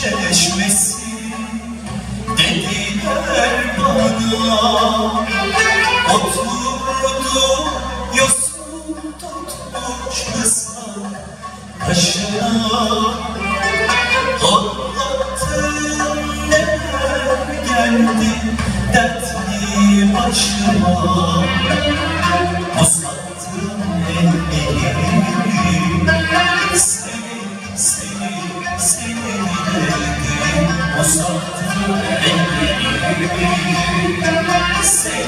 çeşmesi dediler bana. Oturdu yosun tutmuş kızlar başına. Anlattın neler geldi dertli başıma.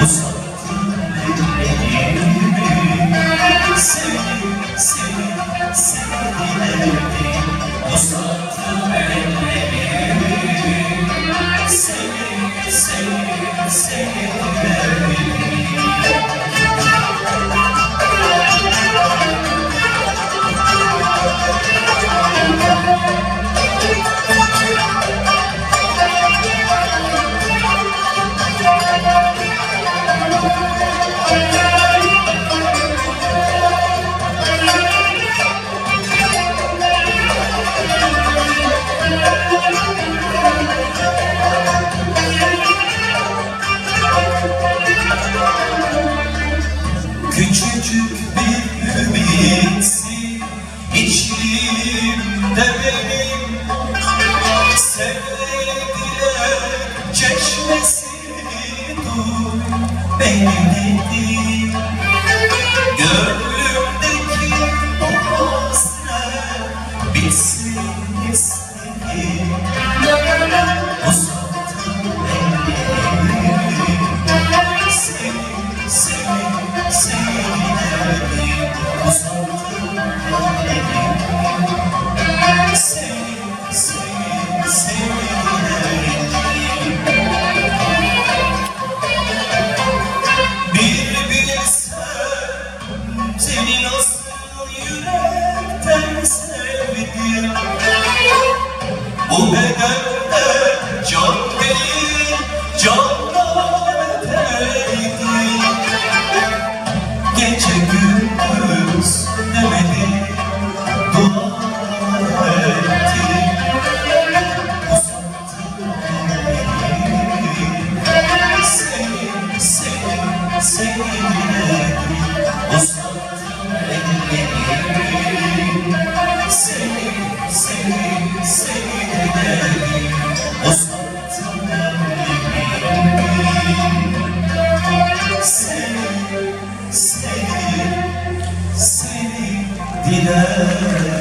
Bu sana 云吹去。gider.